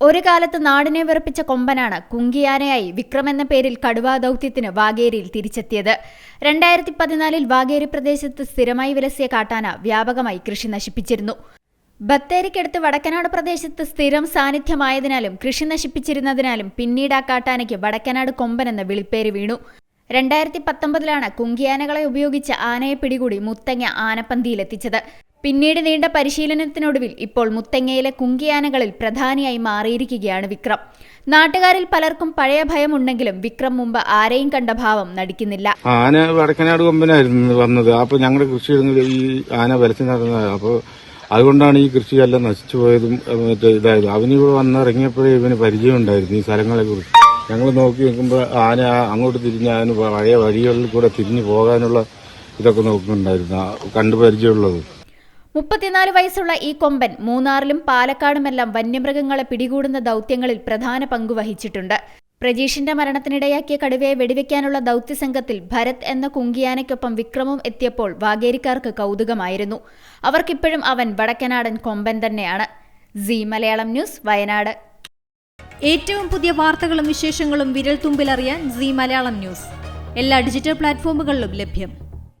ഒരു കാലത്ത് നാടിനെ വിറപ്പിച്ച കൊമ്പനാണ് കുങ്കിയാനയായി വിക്രം എന്ന പേരിൽ കടുവാ ദൗത്യത്തിന് വാഗേരിയിൽ തിരിച്ചെത്തിയത്. രണ്ടായിരത്തി പതിനാലിൽ വാഗേരി പ്രദേശത്ത് സ്ഥിരമായി വിലസിയ കാട്ടാന വ്യാപകമായി കൃഷി നശിപ്പിച്ചിരുന്നു. ബത്തേരിക്കടുത്ത് വടക്കനാട് പ്രദേശത്ത് സ്ഥിരം സാന്നിധ്യമായതിനാലും കൃഷി നശിപ്പിച്ചിരുന്നതിനാലും പിന്നീട് ആ കാട്ടാനയ്ക്ക് വടക്കനാട് കൊമ്പൻ എന്ന വിളിപ്പേര് വീണു. രണ്ടായിരത്തി പത്തൊമ്പതിലാണ് കുങ്കിയാനകളെ ഉപയോഗിച്ച് ആനയെ പിടികൂടി മുത്തങ്ങ ആനപ്പന്തിയിലെത്തിച്ചത്. പിന്നീട് നീണ്ട പരിശീലനത്തിനൊടുവിൽ ഇപ്പോൾ മുത്തങ്ങയിലെ കുങ്കിയാനകളിൽ പ്രധാനിയായി മാറിയിരിക്കുകയാണ് വിക്രം. നാട്ടുകാരിൽ പലർക്കും പഴയ ഭയമുണ്ടെങ്കിലും വിക്രം മുമ്പ് ആരെയും കണ്ട ഭാവം നടിക്കുന്നില്ല. ആന വടക്കനാട് കൊമ്പനായിരുന്നു വന്നത്. അപ്പൊ ഞങ്ങളുടെ കൃഷി ഈ ആന വലച്ചു നടന്നത് അപ്പൊ അതുകൊണ്ടാണ് ഈ കൃഷിയെല്ലാം നശിച്ചു പോയതും മറ്റേ ഇതായത്. അവനിവിടെ വന്നിറങ്ങിയപ്പോഴേ ഇവന് പരിചയം ഉണ്ടായിരുന്നു ഈ സ്ഥലങ്ങളെ കുറിച്ച്. ഞങ്ങൾ നോക്കി നിൽക്കുമ്പോൾ ആന അങ്ങോട്ട് തിരിഞ്ഞ് അതിന് പഴയ വഴികളിൽ കൂടെ തിരിഞ്ഞു പോകാനുള്ള ഇതൊക്കെ നോക്കുന്നുണ്ടായിരുന്നു. കണ്ടു പരിചയമുള്ളത്. മുപ്പത്തിനാല് വയസ്സുള്ള ഈ കൊമ്പൻ മൂന്നാറിലും പാലക്കാടുമെല്ലാം വന്യമൃഗങ്ങളെ പിടികൂടുന്ന ദൗത്യങ്ങളിൽ പ്രധാന പങ്ക് വഹിച്ചിട്ടുണ്ട്. പ്രജീഷിന്റെ മരണത്തിനിടയാക്കിയ കടുവയെ വെടിവെക്കാനുള്ള ദൗത്യസംഘത്തിൽ ഭരത് എന്ന കുങ്കിയാനയ്ക്കൊപ്പം വിക്രമും എത്തിയപ്പോൾ വാഗേരിക്കാർക്ക് കൗതുകമായിരുന്നു. അവർക്കിപ്പോഴും അവൻ വടക്കനാടൻ കൊമ്പൻ തന്നെയാണ്. സി മലയാളം ന്യൂസ് വയനാട്. ഏറ്റവും പുതിയ വാർത്തകളും വിശേഷങ്ങളും വിരൽ തുമ്പിലറിയാൻ സി മലയാളം ന്യൂസ്. എല്ലാ ഡിജിറ്റൽ പ്ലാറ്റ്ഫോമുകളിലും ലഭ്യം.